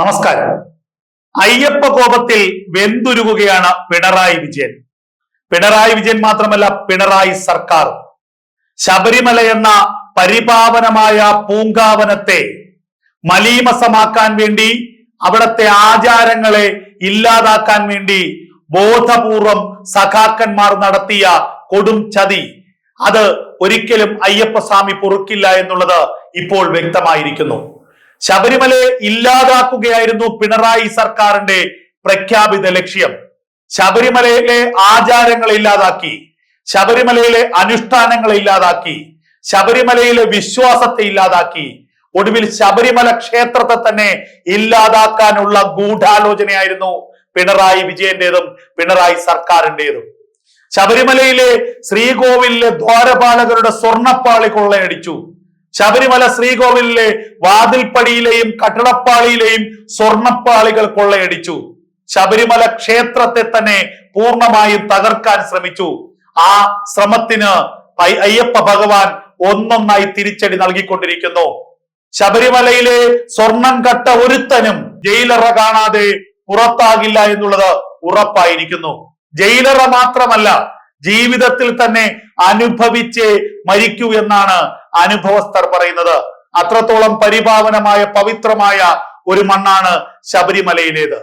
നമസ്കാരം. അയ്യപ്പ കോപത്തിൽ വെന്തുരുകുകയാണ് പിണറായി വിജയൻ. പിണറായി വിജയൻ മാത്രമല്ല പിണറായി സർക്കാർ. ശബരിമല എന്ന പരിപാവനമായ പൂങ്കാവനത്തെ മലീമസമാക്കാൻ വേണ്ടി അവിടത്തെ ആചാരങ്ങളെ ഇല്ലാതാക്കാൻ വേണ്ടി ബോധപൂർവം സഖാക്കന്മാർ നടത്തിയ കൊടും ചതി. അത് ഒരിക്കലും അയ്യപ്പസ്വാമി പൊറുക്കില്ല എന്നുള്ളത് ഇപ്പോൾ വ്യക്തമായിരിക്കുന്നു. ശബരിമലയെ ഇല്ലാതാക്കുകയായിരുന്നു പിണറായി സർക്കാരിന്റെ പ്രഖ്യാപിത ലക്ഷ്യം. ശബരിമലയിലെ ആചാരങ്ങളെ ഇല്ലാതാക്കി ശബരിമലയിലെ അനുഷ്ഠാനങ്ങളെ ഇല്ലാതാക്കി ശബരിമലയിലെ വിശ്വാസത്തെ ഇല്ലാതാക്കി ഒടുവിൽ ശബരിമല ക്ഷേത്രത്തെ തന്നെ ഇല്ലാതാക്കാനുള്ള ഗൂഢാലോചനയായിരുന്നു പിണറായി വിജയന്റേതും പിണറായി സർക്കാരിന്റേതും. ശബരിമലയിലെ ശ്രീകോവിലിലെ ദ്വാരപാലകരുടെ സ്വർണപ്പാളി കൊള്ളയടിച്ചു. ശബരിമല ശ്രീകോവിലിലെ വാതിൽപ്പടിയിലെയും കട്ടളപ്പാളിയിലെയും സ്വർണപ്പാളികൾ കൊള്ളയടിച്ചു. ശബരിമല ക്ഷേത്രത്തെ തന്നെ പൂർണമായും തകർക്കാൻ ശ്രമിച്ചു. ആ ശ്രമത്തിന് അയ്യപ്പ ഭഗവാൻ ഒന്നൊന്നായി തിരിച്ചടി നൽകിക്കൊണ്ടിരിക്കുന്നു. ശബരിമലയിലെ സ്വർണം കട്ട ഒരുത്തനും ജയിലറ കാണാതെ പുറത്താകില്ല എന്നുള്ളത് ഉറപ്പായിരിക്കുന്നു. ജയിലറ മാത്രമല്ല ജീവിതത്തിൽ തന്നെ അനുഭവിച്ച് മരിക്കൂ എന്നാണ് അനുഭവസ്ഥർ പറയുന്നത്. അത്രത്തോളം പരിപാവനമായ പവിത്രമായ ഒരു മണ്ണാണ് ശബരിമലയിലേത്.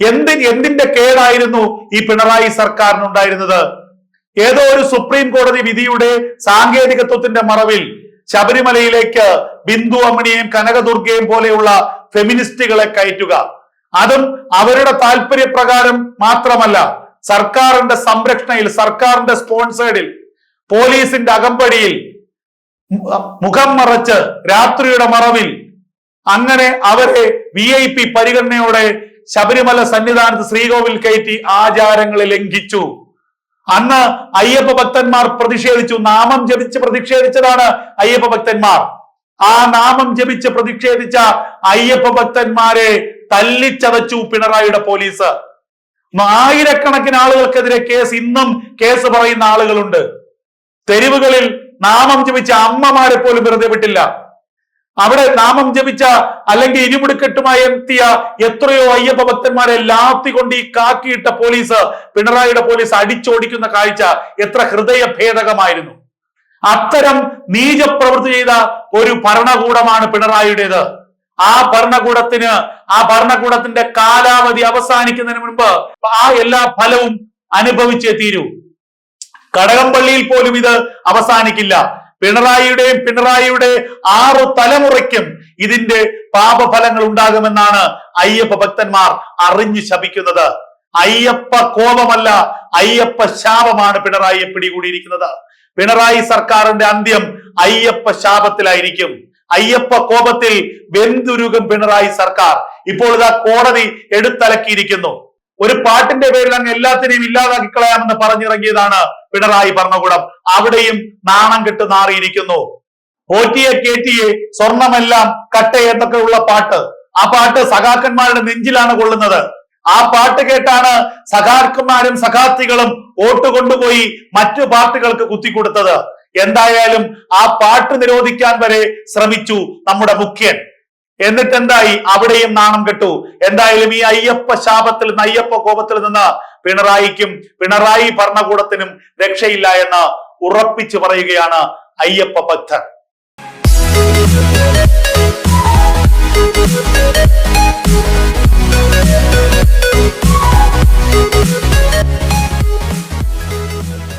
എന്തി എന്തിന്റെ കേടായിരുന്നു ഈ പിണറായി സർക്കാരിനുണ്ടായിരുന്നത്? ഏതോ ഒരു സുപ്രീം കോടതി വിധിയുടെ സാങ്കേതികത്വത്തിന്റെ മറവിൽ ശബരിമലയിലേക്ക് ബിന്ദു അമ്മിണിയെയും കനകദുർഗയും പോലെയുള്ള ഫെമിനിസ്റ്റുകളെ കയറ്റുക. അതും അവരുടെ താല്പര്യപ്രകാരം മാത്രമല്ല സർക്കാരിന്റെ സംരക്ഷണയിൽ സർക്കാരിന്റെ സ്പോൺസേഡിൽ പോലീസിന്റെ അകമ്പടിയിൽ മുഖം മറച്ച് രാത്രിയുടെ മറവിൽ അങ്ങനെ അവരെ വി ഐ പി പരിഗണനയോടെ ശബരിമല സന്നിധാനത്ത് ശ്രീകോവിൽ കയറ്റി ആചാരങ്ങളെ ലംഘിച്ചു. അന്ന് അയ്യപ്പ ഭക്തന്മാർ പ്രതിഷേധിച്ചു. നാമം ജപിച്ച് പ്രതിഷേധിച്ചതാണ് അയ്യപ്പ ഭക്തന്മാർ. ആ നാമം ജപിച്ച് പ്രതിഷേധിച്ച അയ്യപ്പ ഭക്തന്മാരെ തല്ലിച്ചതച്ചു പിണറായിയുടെ പോലീസ്. ആയിരക്കണക്കിന് ആളുകൾക്കെതിരെ കേസ് ഇന്നും കേസ് പറയുന്ന ആളുകളുണ്ട്. തെരുവുകളിൽ നാമം ജപിച്ച അമ്മമാരെ പോലും വെറുതെ വിട്ടില്ല. അവിടെ നാമം ജപിച്ച അല്ലെങ്കിൽ ഇരുമുടിക്കെട്ടുമായി എത്തിയ എത്രയോ അയ്യപ്പ ഭക്തന്മാരെ ലാത്തി കൊണ്ട് ഈ കാക്കിയിട്ട പോലീസ് പിണറായിയുടെ പോലീസ് അടിച്ചോടിക്കുന്ന കാഴ്ച എത്ര ഹൃദയ ഭേദകമായിരുന്നു അത്തരം നീചപ്രവൃത്തി ചെയ്ത ഒരു ഭരണകൂടമാണ് പിണറായിയുടേത്. ആ ഭരണകൂടത്തിന് ആ ഭരണകൂടത്തിന്റെ കാലാവധി അവസാനിക്കുന്നതിന് മുൻപ് ആ എല്ലാ ഫലവും അനുഭവിച്ചേ തീരൂ. കടകംപള്ളിയിൽ പോലും ഇത് അവസാനിക്കില്ല. പിണറായിയുടെയും പിണറായിയുടെ ആറു തലമുറയ്ക്കും ഇതിന്റെ പാപഫലങ്ങൾ ഉണ്ടാകുമെന്നാണ് അയ്യപ്പ ഭക്തന്മാർ അറിഞ്ഞു ശപിക്കുന്നത്. അയ്യപ്പ കോപമല്ല അയ്യപ്പ ശാപമാണ് പിണറായിയെ പിടികൂടിയിരിക്കുന്നത്. പിണറായി സർക്കാരിന്റെ അന്ത്യം അയ്യപ്പ ശാപത്തിലായിരിക്കും. അയ്യപ്പ കോപത്തിൽ വെന്തുരുകും പിണറായി സർക്കാർ. ഇപ്പോൾ ഇതാ കോടതി എടുത്തലക്കിയിരിക്കുന്നു. ഒരു പാട്ടിന്റെ പേരിൽ അങ്ങ് എല്ലാത്തിനെയും ഇല്ലാതാക്കി കളയാമെന്ന് പറഞ്ഞിറങ്ങിയതാണ് പിണറായി ഭരണകൂടം. അവിടെയും നാണം കെട്ട് നാറിയിരിക്കുന്നു. പോറ്റിയെ കേറ്റിയെ സ്വർണമെല്ലാം കട്ട എന്നൊക്കെ ഉള്ള പാട്ട്. ആ പാട്ട് സഖാക്കന്മാരുടെ നെഞ്ചിലാണ് കൊള്ളുന്നത്. ആ പാട്ട് കേട്ടാണ് സഖാക്കന്മാരും സഖാത്തികളും വോട്ട് കൊണ്ടുപോയി മറ്റു പാർട്ടികൾക്ക് കുത്തിക്കൊടുത്തത്. എന്തായാലും ആ പാട്ട് നിരോധിക്കാൻ വരെ ശ്രമിച്ചു നമ്മുടെ മുഖ്യൻ. എന്നിട്ട് എന്തായി അവിടെയും നാണം കെട്ടു. എന്തായാലും ഈ അയ്യപ്പ ശാപത്തിൽ നിന്ന് അയ്യപ്പ കോപത്തിൽ നിന്ന് പിണറായിക്കും പിണറായി ഭരണകൂടത്തിനും രക്ഷയില്ല എന്ന് ഉറപ്പിച്ചു പറയുകയാണ് അയ്യപ്പ ഭക്തർ Thank you.